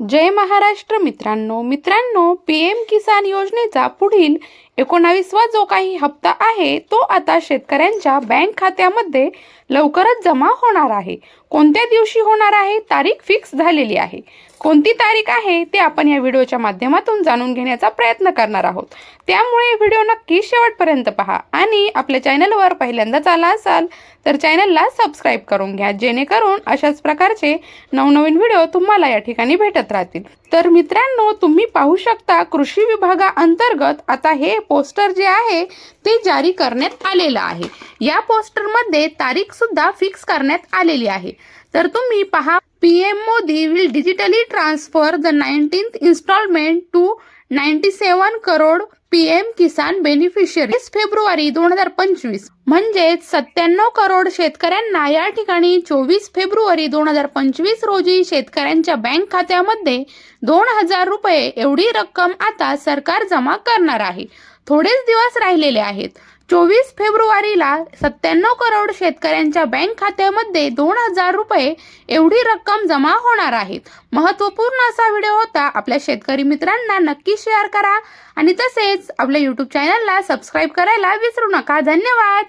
जय महाराष्ट्र मित्रांनो. मित्रांनो P M किसान योजनेचा पुढील एकोणावीसवा जो काही हप्ता आहे तो आता शेतकऱ्यांच्या बँक खात्यामध्ये लवकरच जमा होणार आहे. कोणत्या दिवशी होणार आहे तारीख फिक्स झालेली आहे. कोणती तारीख आहे ते आपण या व्हिडिओच्या माध्यमातून जाणून घेण्याचा प्रयत्न करणार आहोत. त्यामुळे व्हिडिओ नक्की शेवटपर्यंत पहा आणि आपल्या चॅनलवर पहिल्यांदाच आला असाल तर चॅनलला सबस्क्राईब करून घ्या जेणेकरून अशाच प्रकारचे नवनवीन व्हिडिओ तुम्हाला या ठिकाणी भेटत राहतील. तर मित्रांनो तुम्ही पाहू शकता कृषी विभागाअंतर्गत आता हे पोस्टर जे आहे ते जारी करण्यात आलेलं आहे. या पोस्टरमध्ये तारीख सुद्धा फिक्स करण्यात आलेली आहे. तर तुम्ही पहा P M Modi will digitally transfer the nineteenth instalment to ninety seven crore P M Kisan beneficiary February दोन हजार पंचवीस म्हणजेच सत्त्याण्णव करोड शेतकऱ्यांना या ठिकाणी चोवीस फेब्रुवारी दोन हजार पंचवीस रोजी शेतकऱ्यांच्या बँक खात्यामध्ये दोन हजार रुपये एवढी रक्कम आता सरकार जमा करणार आहे. थोडेच दिवस राहिलेले आहेत. चोवीस फेब्रुवारीला सत्त्याण्णव करोड शेतकऱ्यांच्या बँक खात्यामध्ये दोन हजार रुपये एवढी रक्कम जमा होणार आहे महत्त्वपूर्ण असा व्हिडिओ होता आपल्या शेतकरी मित्रांना नक्की शेअर करा आणि तसेच आपल्या यूट्यूब चॅनलला सबस्क्राईब करायला विसरू नका. धन्यवाद!